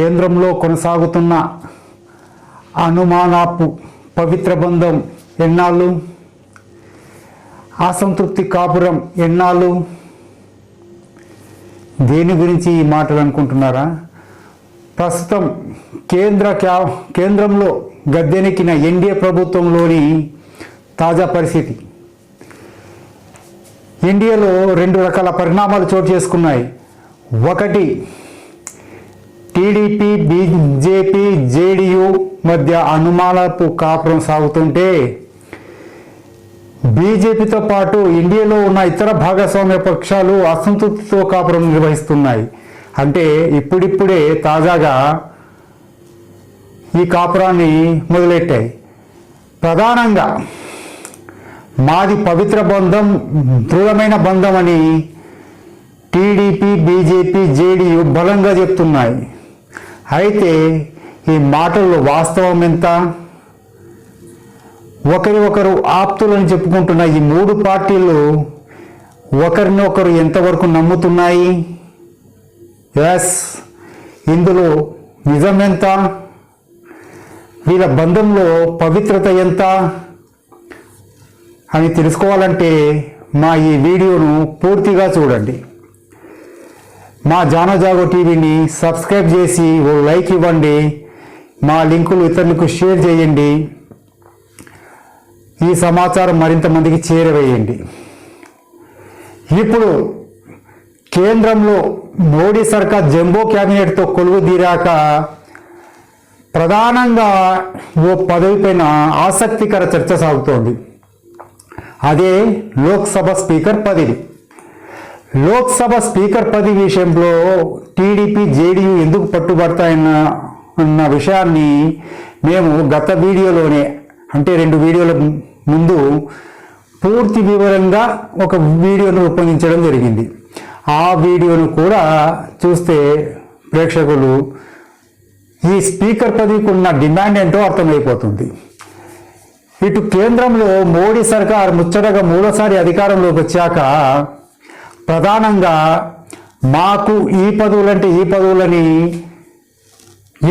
కేంద్రంలో కొనసాగుతున్న అనుమానాపు పవిత్ర బంధం ఎన్నాళ్ళు? అసంతృప్తి కాపురం ఎన్నాళ్ళు? దేని గురించి ఈ మాటలు అనుకుంటున్నారా? ప్రస్తుతం కేంద్ర క్యా కేంద్రంలో గద్దెనెక్కిన ఎన్డీఏ ప్రభుత్వంలోని తాజా పరిస్థితి. ఎన్డీఏలో రెండు రకాల పరిణామాలు చోటు చేసుకున్నాయి. ఒకటి టీడీపీ బీజేపీ జేడీయూ మధ్య అనుమానపు కాపురం సాగుతుంటే బీజేపీతో పాటు ఇండియాలో ఉన్న ఇతర భాగస్వామ్య పక్షాలు అసంతృప్తితో కాపురం నిర్వహిస్తున్నాయి. అంటే ఇప్పుడిప్పుడే తాజాగా ఈ కాపురాన్ని మొదలెట్టాయి. ప్రధానంగా మాది పవిత్ర బంధం దృఢమైన బంధం అని టీడీపీ బీజేపీ జేడీయూ బలంగా చెప్తున్నాయి. అయితే ఈ మాటల్లో వాస్తవం ఎంత? ఒకరి ఒకరు ఆప్తులని చెప్పుకుంటున్న ఈ మూడు పార్టీలు ఒకరినొకరు ఎంతవరకు నమ్ముతున్నాయి? ఎస్ ఇందులో నిజం ఎంత? వీళ్ళ బంధంలో పవిత్రత ఎంత? అని తెలుసుకోవాలంటే మా ఈ వీడియోను పూర్తిగా చూడండి. మా జానజాగో టీవీని సబ్స్క్రైబ్ చేసి ఓ లైక్ ఇవ్వండి. మా లింకులు ఇతరులకు షేర్ చేయండి. ఈ సమాచారం మరింత మందికి చేరవేయండి. ఇప్పుడు కేంద్రంలో మోడీ సర్కార్ జంబో క్యాబినెట్తో కొలువు తీరాక ప్రధానంగా ఓ పదవిపైన ఆసక్తికర చర్చ సాగుతోంది. అదే లోక్సభ స్పీకర్ పదవి. లోక్సభ స్పీకర్ పదవి విషయంలో టీడీపీ జేడీయూ ఎందుకు పట్టుబడతాయన్న అన్న విషయాన్ని మేము గత వీడియోలోనే అంటే రెండు వీడియోల ముందు పూర్తి వివరంగా ఒక వీడియోను రూపొందించడం జరిగింది. ఆ వీడియోను కూడా చూస్తే ప్రేక్షకులు ఈ స్పీకర్ పదవికి ఉన్న డిమాండ్ ఏంటో అర్థమైపోతుంది. ఇటు కేంద్రంలో మోడీ సర్కార్ ముచ్చటగా మూడోసారి అధికారంలోకి వచ్చాక ప్రధానంగా మాకు ఈ పదవులంటే ఈ పదవులని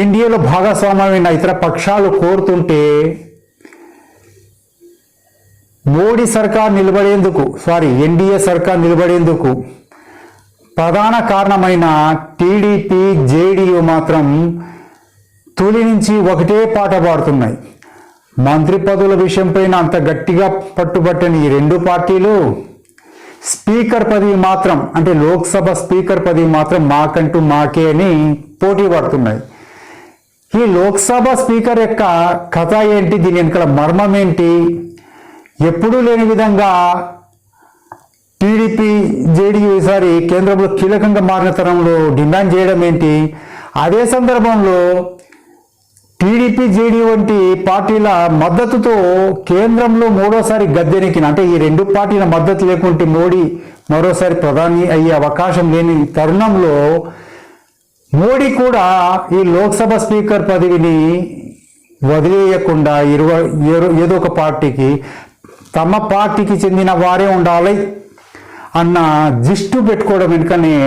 ఇండియాలో భాగస్వామ్యమైన ఇతర పక్షాలు కోరుతుంటే మోడీ సర్కార్ నిలబడేందుకు సారీ ఎన్డీఏ సర్కార్ నిలబడేందుకు ప్రధాన కారణమైన టీడీపీ జేడీయూ మాత్రం తొలి నుంచి ఒకటే పాట పాడుతున్నాయి. మంత్రి పదవుల విషయంపైన అంత గట్టిగా పట్టుబట్టని ఈ రెండు పార్టీలు స్పీకర్ పదవి మాత్రం అంటే లోక్సభ స్పీకర్ పదవి మాత్రం మాకంటూ మాకే అని పోటీ పడుతున్నాయి ఈ లోక్సభ స్పీకర్ యొక్క కథ ఏంటి? దీని వెనకాల మర్మం ఏంటి? ఎప్పుడూ లేని విధంగా టీడీపీ జేడీయూ ఈసారి కేంద్రంలో కీలకంగా మారిన తరంలో డిమాండ్ చేయడం ఏంటి? అదే సందర్భంలో టీడీపీ జేడీ వంటి పార్టీల మద్దతుతో కేంద్రంలో మూడోసారి గద్దెనెక్కిన అంటే ఈ రెండు పార్టీల మద్దతు లేకుంటే మోడీ మరోసారి ప్రధాని అయ్యే అవకాశం లేని తరుణంలో మోడీ కూడా ఈ లోక్సభ స్పీకర్ పదవిని వదిలేయకుండా ఇరవై ఏదో- ఏదో ఒక పార్టీకి తమ పార్టీకి చెందిన వారే ఉండాలి అన్న జిస్టు పెట్టుకోవడం వెనుకనే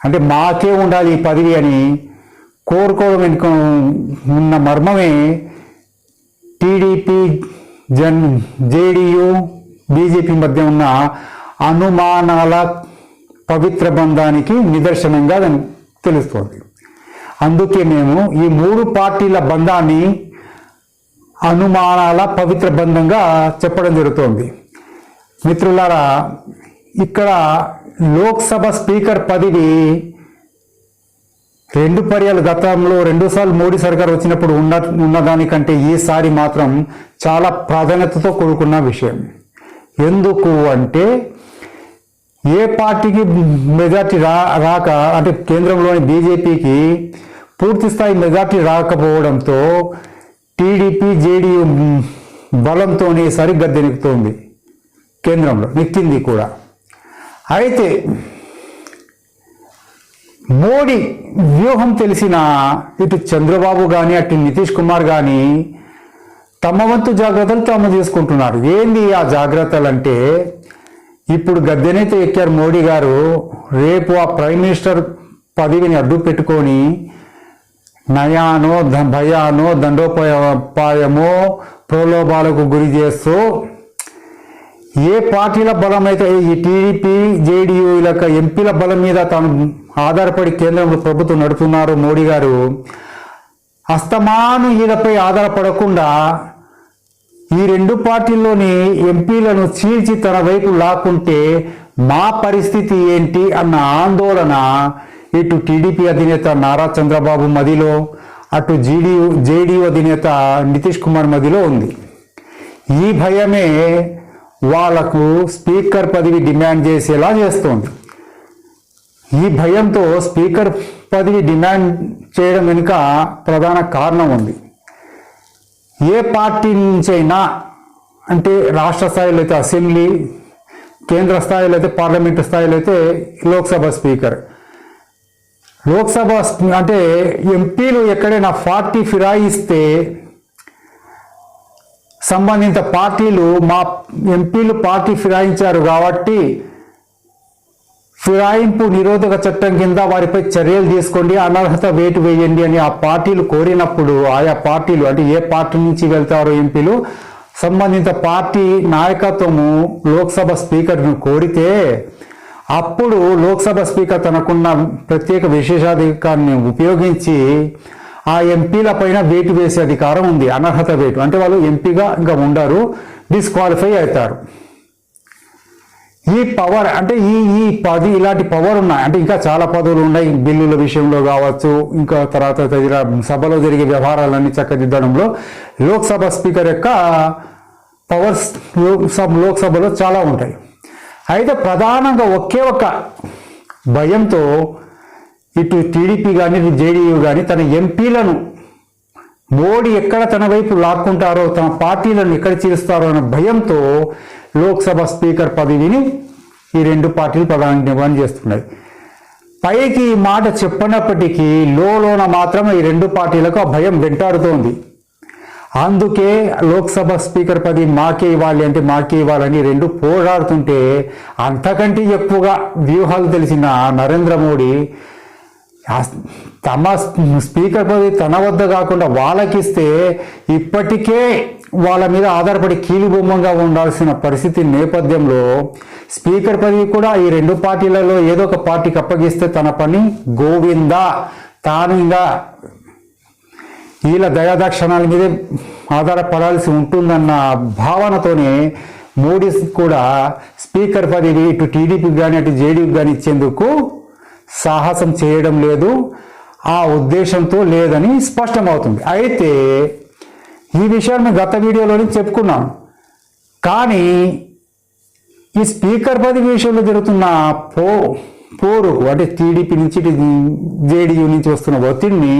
అంటే మాకే ఉండాలి ఈ పదవి అని కోరుకోవడం వెనుక ఉన్న మర్మమే టీడీపీ జన్ జేడీయూ బీజేపీ మధ్య ఉన్న అనుమానాల పవిత్ర బంధానికి నిదర్శనంగా తెలుస్తోంది. అందుకే మేము ఈ మూడు పార్టీల బంధాన్ని అనుమానాల పవిత్ర బంధంగా చెప్పడం జరుగుతోంది. మిత్రులారా ఇక్కడ లోక్సభ స్పీకర్ పదవి రెండు పర్యాలు గతంలో రెండోసార్లు మోడీ సర్కార్ వచ్చినప్పుడు ఉన్న ఉన్నదానికంటే ఈసారి మాత్రం చాలా ప్రాధాన్యతతో కూడుకున్న విషయం. ఎందుకు అంటే ఏ పార్టీకి మెజార్టీ రా రాక అంటే కేంద్రంలోని బీజేపీకి పూర్తి స్థాయి మెజార్టీ రాకపోవడంతో టీడీపీ జేడీయూ బలంతో సరిగ్గా దెనుకుతోంది? కేంద్రంలో నెక్కింది కూడా. అయితే మోడీ వ్యూహం తెలిసిన ఇటు చంద్రబాబు కానీ అటు నితీష్ కుమార్ కానీ తమ వంతు జాగ్రత్తలు తాము తీసుకుంటున్నారు. ఏంది ఆ జాగ్రత్తలు అంటే ఇప్పుడు గద్దెనైతే ఎక్కారు మోడీ గారు రేపు ఆ ప్రైమ్ మినిస్టర్ పదవిని అడ్డు పెట్టుకొని నయానో ద- భయానో దండోపాయమో ప్రలోభాలకు గురి చేస్తూ ఏ పార్టీల బలం అయితే ఈ టీడీపీ జేడీయూ యొక్క ఎంపీల బలం మీద తాను ఆధారపడి కేంద్రంలో ప్రభుత్వం నడుపుతున్నారు మోడీ గారు అస్తమాను ఈయనపై ఆధారపడకుండా ఈ రెండు పార్టీల్లోని ఎంపీలను చీల్చి తన వైపు లాక్కుంటే మా పరిస్థితి ఏంటి అన్న ఆందోళన ఇటు టీడీపీ అధినేత నారా చంద్రబాబు మదిలో అటు జీడీయూ జేడీయూ అధినేత నితీష్ కుమార్ మదిలో ఉంది. ఈ భయమే వాళ్ళకు స్పీకర్ పదవి డిమాండ్ చేసేలా చేస్తోంది. ఈ భయంతో స్పీకర్ పదవి డిమాండ్ చేయడం వెనుక ప్రధాన కారణం ఉంది. ఏ పార్టీ నుంచైనా అంటే రాష్ట్ర స్థాయిలో అయితే అసెంబ్లీ కేంద్ర స్థాయిలో అయితే పార్లమెంటు స్థాయిలో అయితే లోక్సభ స్పీకర్. లోక్సభ అంటే ఎంపీలు ఎక్కడైనా పార్టీ ఫిరాయిస్తే సంబంధిత పార్టీలు మా ఎంపీలు పార్టీ ఫిరాయించారు కాబట్టి ఫిరాయింపు నిరోధక చట్టం కింద వారిపై చర్యలు తీసుకోండి అనర్హత వేటు వేయండి అని ఆ పార్టీలు కోరినప్పుడు ఆయా పార్టీలు అంటే ఏ పార్టీ నుంచి వెళ్తారో ఎంపీలు సంబంధిత పార్టీ నాయకత్వము లోక్సభ స్పీకర్ను కోరితే అప్పుడు లోక్సభ స్పీకర్ తనకున్న ప్రత్యేక విశేషాధికారాన్ని ఉపయోగించి ఆ ఎంపీల పైన వేటు వేసే అధికారం ఉంది అనర్హత వేటు. అంటే వాళ్ళు ఎంపీగా ఇంకా ఉండరు డిస్క్వాలిఫై అవుతారు. ఈ పవర్ అంటే ఈ ఈ పది ఇలాంటి పవర్ ఉన్నాయి. అంటే ఇంకా చాలా పదవులు ఉన్నాయి బిల్లుల విషయంలో కావచ్చు ఇంకా తర్వాత సభలో జరిగే వ్యవహారాలన్నీ చక్కదిద్దడంలో లోక్సభ స్పీకర్ యొక్క పవర్స్ సభ లోక్సభలో చాలా ఉంటాయి. అయితే ప్రధానంగా ఒకే ఒక భయంతో ఇటు టీడీపీ కానీ ఇటు జేడీయూ కానీ తన ఎంపీలను మోడీ ఎక్కడ తన వైపు లాక్కుంటారో తన పార్టీలను ఎక్కడ చేరుస్తారో అనే భయంతో లోక్సభ స్పీకర్ పదవిని ఈ రెండు పార్టీలు ప్రధానంగా నిర్వహణ చేస్తున్నాయి పైకి ఈ మాట చెప్పనప్పటికీ లోన మాత్రం ఈ రెండు పార్టీలకు ఆ భయం వెంటాడుతోంది. అందుకే లోక్సభ స్పీకర్ పది మాకే ఇవ్వాలి అంటే మాకే ఇవ్వాలని రెండు పోరాడుతుంటే అంతకంటే ఎక్కువగా వ్యూహాలు తెలిసిన నరేంద్ర మోడీ తమ స్పీకర్ పది తన వద్ద కాకుండా వాళ్ళకిస్తే ఇప్పటికే వాళ్ళ మీద ఆధారపడి కీలుబొమ్మగా ఉండాల్సిన పరిస్థితి నేపథ్యంలో స్పీకర్ పదవి కూడా ఈ రెండు పార్టీలలో ఏదో ఒక పార్టీకి అప్పగిస్తే తన పని గోవింద. తాను వీళ్ళ దయాదాక్షణాల మీదే ఆధారపడాల్సి ఉంటుందన్న భావనతోనే మోడీ కూడా స్పీకర్ పదవి ఇటు టీడీపీకి కానీ అటు జేడీకి కానీ ఇచ్చేందుకు సాహసం చేయడం లేదు ఆ ఉద్దేశంతో లేదని స్పష్టమవుతుంది. అయితే ఈ విషయాన్ని గత వీడియోలోనే చెప్పుకున్నాం కానీ ఈ స్పీకర్ పది విషయంలో జరుగుతున్న పో పోరు అంటే టీడీపీ నుంచి జేడీయూ నుంచి వస్తున్న ఒత్తిడిని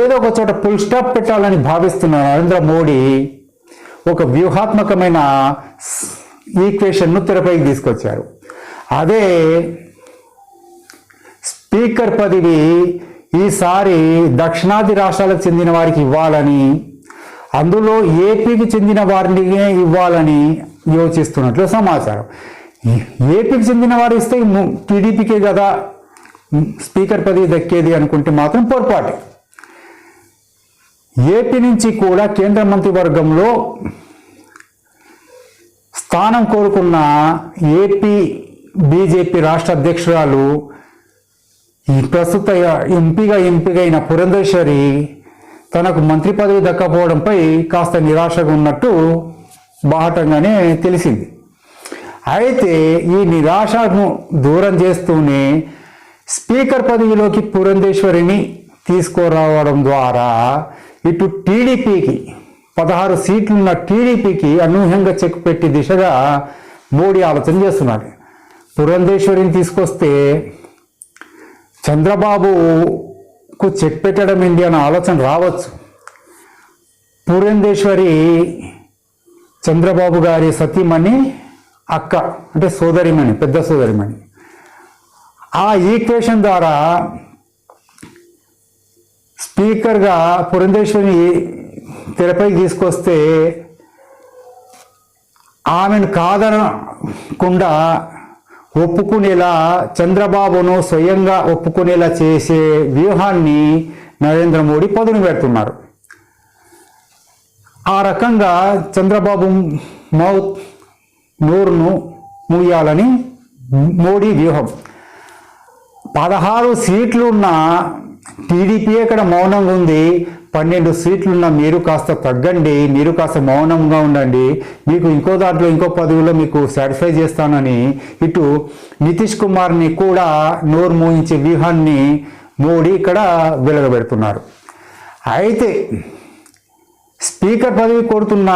ఏదో ఒక చోట ఫుల్ స్టాప్ పెట్టాలని భావిస్తున్న నరేంద్ర మోడీ ఒక వ్యూహాత్మకమైన ఈక్వేషన్ను తెరపైకి తీసుకొచ్చారు. అదే స్పీకర్ పదవి ఈసారి దక్షిణాది రాష్ట్రాలకు చెందిన వారికి ఇవ్వాలని అందులో ఏపీకి చెందిన వారిని ఇవ్వాలని యోచిస్తున్నట్లు సమాచారం. ఏపీకి చెందిన వారు ఇస్తే టీడీపీకే కదా స్పీకర్ పదవి దక్కేది అనుకుంటే మాత్రం పొరపాటు. ఏపీ నుంచి కూడా కేంద్ర మంత్రివర్గంలో స్థానం కోరుకున్న ఏపీ బీజేపీ రాష్ట్ర అధ్యక్షురాలు ఈ ప్రస్తుత ఎంపీగా ఎంపికైన పురంధేశ్వరి తనకు మంత్రి పదవి దక్కపోవడంపై కాస్త నిరాశగా ఉన్నట్టు బాహటంగానే తెలిసింది. అయితే ఈ నిరాశను దూరం చేస్తూనే స్పీకర్ పదవిలోకి పురంధేశ్వరిని తీసుకురావడం ద్వారా ఇటు టీడీపీకి పదహారు సీట్లున్న టీడీపీకి అనూహ్యంగా చెక్ పెట్టి దిశగా మోడీ ఆలోచన చేస్తున్నాడు. పురంధేశ్వరిని తీసుకొస్తే చంద్రబాబుకు చెక్ పెట్టడం ఏంటి అనే ఆలోచన రావచ్చు. పూరేందేశ్వరి చంద్రబాబు గారి సతీమణి అక్క అంటే సోదరిమణి పెద్ద సోదరిమణి. ఆ ఈక్వేషన్ ద్వారా స్పీకర్గా పురంధేశ్వరిని తెరపైకి తీసుకొస్తే ఆమెను కాదనకుండా ఒప్పుకునేలా చంద్రబాబును స్వయంగా ఒప్పుకునేలా చేసే వ్యూహాన్ని నరేంద్ర మోడీ పదును పెడుతున్నారు. ఆ రకంగా చంద్రబాబు మౌత్ నోరును మూయాలని మోడీ వ్యూహం. పదహారు సీట్లు ఉన్న టీడీపీ ఇక్కడ మౌనంగా ఉంది? పన్నెండు సీట్లున్న మీరు కాస్త తగ్గండి మీరు కాస్త మౌనంగా ఉండండి. మీకు ఇంకో దాంట్లో ఇంకో పదవిలో మీకు సాటిస్ఫై చేస్తానని ఇటు నితీష్ కుమార్ని కూడా నోరు మోయించే వ్యూహాన్ని మోడీ ఇక్కడ వెలగబెడుతున్నారు. అయితే స్పీకర్ పదవి కోరుతున్న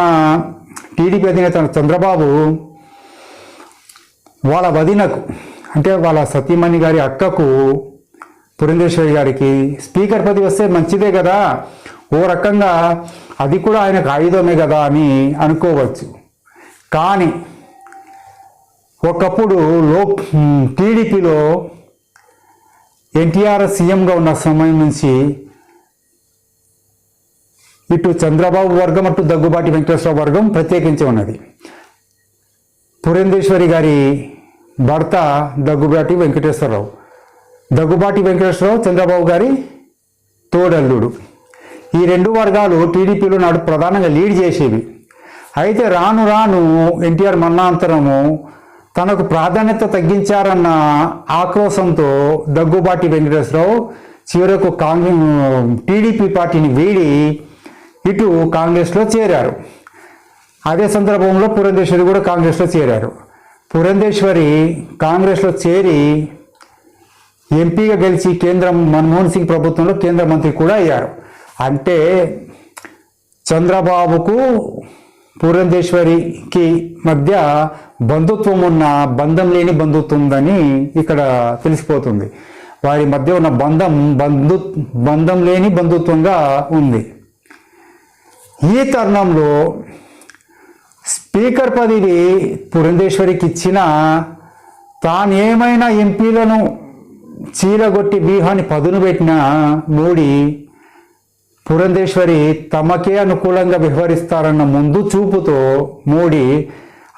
టీడీపీ అధినేత చంద్రబాబు వాళ్ళ వదినకు అంటే వాళ్ళ సతీమణి గారి అక్కకు పురంధేశ్వరి గారికి స్పీకర్ పదవి వస్తే మంచిదే కదా? ఓ రకంగా అది కూడా ఆయనకు ఆయుధమే కదా అని అనుకోవచ్చు. కానీ ఒకప్పుడు లో టీడీపీలో ఎన్టీఆర్ సీఎంగా ఉన్న సమయం నుంచి ఇటు చంద్రబాబు వర్గం అటు దగ్గుబాటి వెంకటేశ్వర వర్గం ప్రత్యేకించి ఉన్నది. పురంధేశ్వరి గారి భర్త దగ్గుబాటి వెంకటేశ్వరరావు. దగ్గుబాటి వెంకటేశ్వరరావు చంద్రబాబు గారి తోడల్లుడు. ఈ రెండు వర్గాలు టీడీపీలో నాడు ప్రధానంగా లీడ్ చేసేవి. అయితే రాను రాను ఎన్టీఆర్ మరణాంతరము తనకు ప్రాధాన్యత తగ్గించారన్న ఆక్రోశంతో దగ్గుబాటి వెంకటేశ్వరరావు చివరకు కాంగ్రెస్ టీడీపీ పార్టీని వీడి ఇటు కాంగ్రెస్లో చేరారు. అదే సందర్భంలో పురంధేశ్వరి కూడా కాంగ్రెస్లో చేరారు. పురంధేశ్వరి కాంగ్రెస్లో చేరి ఎంపీగా గెలిచి కేంద్రం మన్మోహన్ సింగ్ ప్రభుత్వంలో కేంద్ర మంత్రి కూడా అయ్యారు. అంటే చంద్రబాబుకు పురంధేశ్వరికి మధ్య బంధుత్వం ఉన్న బంధం లేని బంధుత్వం ఉందని ఇక్కడ తెలిసిపోతుంది. వారి మధ్య ఉన్న బంధం బంధు బంధం లేని బంధుత్వంగా ఉంది. ఈ తరుణంలో స్పీకర్ పదవి పురంధేశ్వరికి ఇచ్చిన తాను ఏమైనా ఎంపీలను చీలగొట్టి వ్యూహాన్ని పదును పెట్టిన మోడీ పురంధేశ్వరి తమకే అనుకూలంగా వ్యవహరిస్తారన్న ముందు చూపుతో మోడీ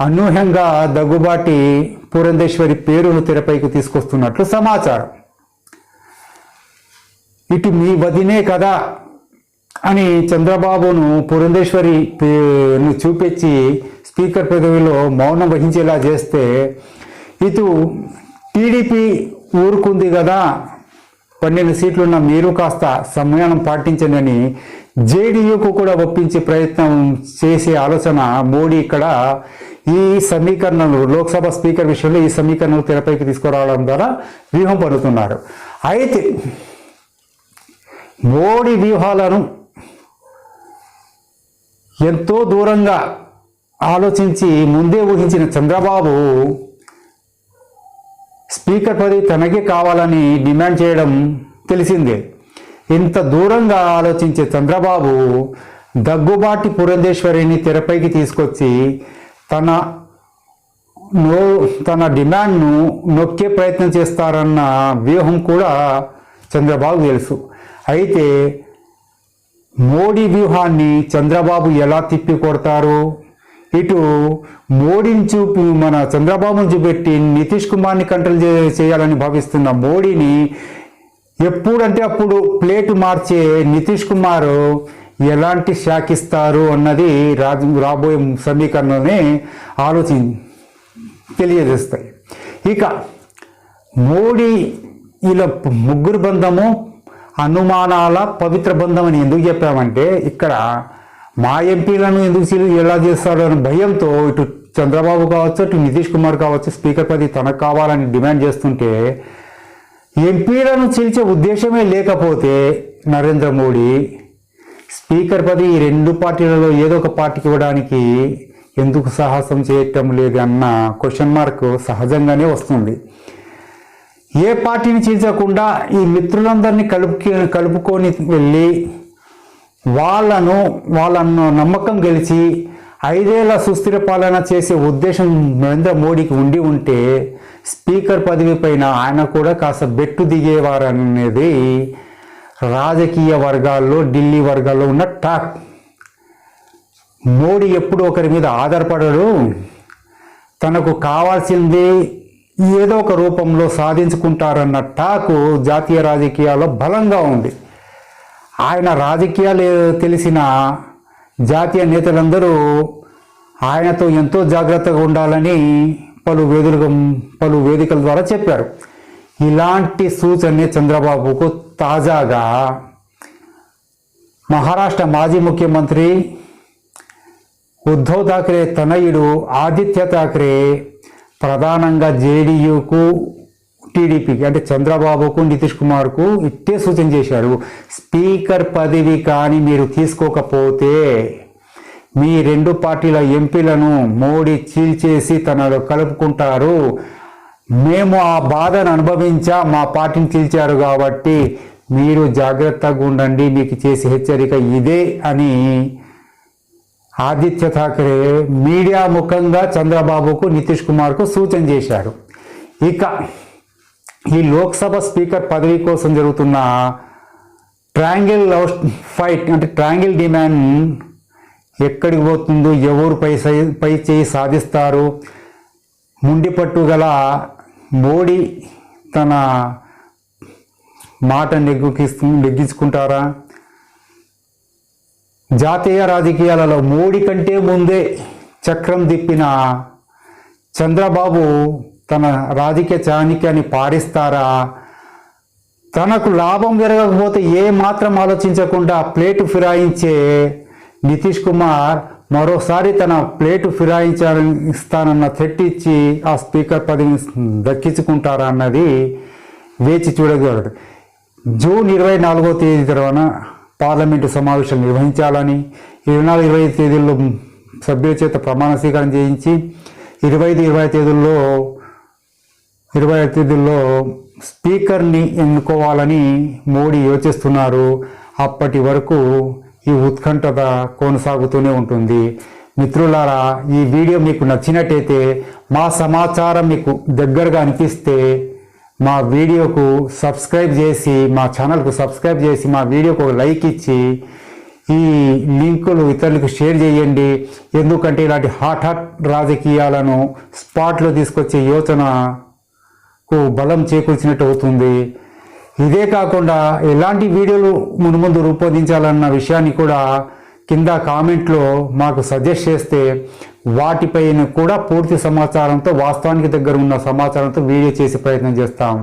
అనూహ్యంగా దగ్గుబాటి పురంధేశ్వరి పేరును తెరపైకి తీసుకొస్తున్నట్లు సమాచారం. ఇటు మీ వదినే కదా అని చంద్రబాబును పురంధేశ్వరి పేరును చూపించి స్పీకర్ పదవిలో మౌనం వహించేలా చేస్తే ఇటు టీడీపీ ఊరుకుంది కదా పన్నెండు సీట్లున్న మీరు కాస్త సంయమనం పాటించండి జేడీయూకు కూడా ఒప్పించే ప్రయత్నం చేసే ఆలోచన మోడీ ఇక్కడ ఈ సమీకరణలు లోక్సభ స్పీకర్ విషయంలో ఈ సమీకరణలు తెరపైకి తీసుకురావడం ద్వారా వ్యూహం పడుతున్నారు అయితే మోడీ వ్యూహాలను ఎంతో దూరంగా ఆలోచించి ముందే ఊహించిన చంద్రబాబు స్పీకర్ పది తనకే కావాలని డిమాండ్ చేయడం తెలిసిందే. ఇంత దూరంగా ఆలోచించే చంద్రబాబు దగ్గుబాటి పురంధేశ్వరిని తెరపైకి తీసుకొచ్చి తన నో తన డిమాండ్ను నొక్కే ప్రయత్నం చేస్తారన్న వ్యూహం కూడా చంద్రబాబు తెలుసు. అయితే మోడీ వ్యూహాన్ని చంద్రబాబు ఎలా తిప్పి కొడతారు ఇటు మోడీని చూపి మన చంద్రబాబును చూపెట్టి నితీష్ కుమార్ని కంట్రోల్ చేయాలని భావిస్తున్న మోడీని ఎప్పుడంటే అప్పుడు ప్లేటు మార్చే నితీష్ కుమార్ ఎలాంటి శాఖిస్తారు అన్నది రాజు రాబోయే సమీకరణలోనే ఆలోచి తెలియజేస్తాయి. ఇక మోడీ ఇలా ముగ్గురు బంధము అనుమానాల పవిత్ర బంధం అని ఎందుకు చెప్పామంటే ఇక్కడ మా ఎంపీలను ఎందుకు ఎలా చేస్తాడు అనే భయంతో ఇటు చంద్రబాబు కావచ్చు ఇటు నితీష్ కుమార్ కావచ్చు స్పీకర్ పది తనకు కావాలని డిమాండ్ చేస్తుంటే ఎంపీలను చీల్చే ఉద్దేశమే లేకపోతే నరేంద్ర మోడీ స్పీకర్ పది ఈ రెండు పార్టీలలో ఏదో ఒక పార్టీకి ఇవ్వడానికి ఎందుకు సాహసం చేయటం లేదు అన్న క్వశ్చన్ మార్క్ సహజంగానే వస్తుంది. ఏ పార్టీని చీల్చకుండా ఈ మిత్రులందరినీ కలుపు కలుపుకొని వెళ్ళి వాళ్ళను వాళ్ళను నమ్మకం గెలిచి ఐదేళ్ళ సుస్థిర పాలన చేసే ఉద్దేశం నరేంద్ర మోడీకి ఉండి ఉంటే స్పీకర్ పదవి పైన ఆయన కూడా కాస్త బెట్టు దిగేవారనేది రాజకీయ వర్గాల్లో ఢిల్లీ వర్గాల్లో ఉన్న టాక్. మోడీ ఎప్పుడు ఒకరి మీద ఆధారపడడు. తనకు కావాల్సింది ఏదో ఒక రూపంలో సాధించుకుంటారన్న టాకు జాతీయ రాజకీయాల్లో బలంగా ఉంది. ఆయన రాజకీయాలు తెలిసిన జాతీయ నేతలందరూ ఆయనతో ఎంతో జాగ్రత్తగా ఉండాలని పలు వేదిక పలు వేదికల ద్వారా చెప్పారు. ఇలాంటి సూచనని చంద్రబాబుకు తాజాగా మహారాష్ట్ర మాజీ ముఖ్యమంత్రి ఉద్ధవ్ ఠాక్రే తనయుడు ఆదిత్య ఠాక్రే ప్రధానంగా జేడీయూకు టీడీపీకి అంటే చంద్రబాబుకు నితీష్ కుమార్కు ఇట్టే సూచన చేశారు స్పీకర్ పదవి కానీ మీరు తీసుకోకపోతే మీ రెండు పార్టీల ఎంపీలను మోడీ చీల్చేసి తనలో కలుపుకుంటారు. మేము ఆ బాధను అనుభవించా మా పార్టీని చీల్చారు కాబట్టి మీరు జాగ్రత్తగా ఉండండి మీకు చేసే హెచ్చరిక ఇదే అని ఆదిత్య ఠాకరే మీడియా ముఖంగా చంద్రబాబుకు నితీష్ కుమార్కు సూచన చేశారు. ఇక ఈ లోక్సభ స్పీకర్ పదవి కోసం జరుగుతున్న ట్రాంగిల్ లవ్ ఫైట్ అంటే ట్రాంగిల్ డిమాండ్ ఎక్కడికి పోతుందో ఎవరు పై సై- పై చేయి సాధిస్తారు. ముండిపట్టు గల మోడీ తన మాట నెగ్గుకిస్తు నెగ్గించుకుంటారా? జాతీయ రాజకీయాలలో మోడీ కంటే ముందే చక్రం తిప్పిన చంద్రబాబు తన రాజకీయ చాణిక్యాన్ని పారిస్తారా? తనకు లాభం జరగకపోతే ఏ మాత్రం ఆలోచించకుండా ప్లేటు ఫిరాయించే నితీష్ కుమార్ మరోసారి తన ప్లేటు ఫిరాయించాలని ఇస్తానన్న థ్రెట్ ఇచ్చి ఆ స్పీకర్ పదవిని దక్కించుకుంటారా అన్నది వేచి చూడగలడు. జూన్ ఇరవై నాలుగో తేదీ తర్వాత పార్లమెంటు సమావేశాలు నిర్వహించాలని ఇరవై నాలుగు ఇరవై ఐదు తేదీల్లో సభ్యుల చేత ప్రమాణ స్వీకారం చేయించి ఇరవై ఐదు ఇరవై తేదీల్లో ఇరవై ఐదు తేదీల్లో స్పీకర్ని ఎన్నుకోవాలని మోడీ యోచిస్తున్నారు. అప్పటి వరకు ఈ ఉత్కంఠత కొనసాగుతూనే ఉంటుంది. మిత్రులారా ఈ వీడియో మీకు నచ్చినట్టయితే మా సమాచారం మీకు దగ్గరగా అనిపిస్తే మా వీడియోకు సబ్స్క్రైబ్ చేసి మా ఛానల్కు సబ్స్క్రైబ్ చేసి మా వీడియోకు ఒక లైక్ ఇచ్చి ఈ లింకులు ఇతరులకు షేర్ చేయండి. ఎందుకంటే ఇలాంటి హాట్ హాట్ రాజకీయాలను స్పాట్లో తీసుకొచ్చే యోచన బలం చేకూర్చినట్టు అవుతుంది. ఇదే కాకుండా ఎలాంటి వీడియోలు మునుముందు రూపొందించాలన్న విషయాన్ని కూడా కింద కామెంట్లో మాకు సజెస్ట్ చేస్తే వాటిపైన కూడా పూర్తి సమాచారంతో వాస్తవానికి దగ్గర ఉన్న సమాచారంతో వీడియో చేసే ప్రయత్నం చేస్తాం.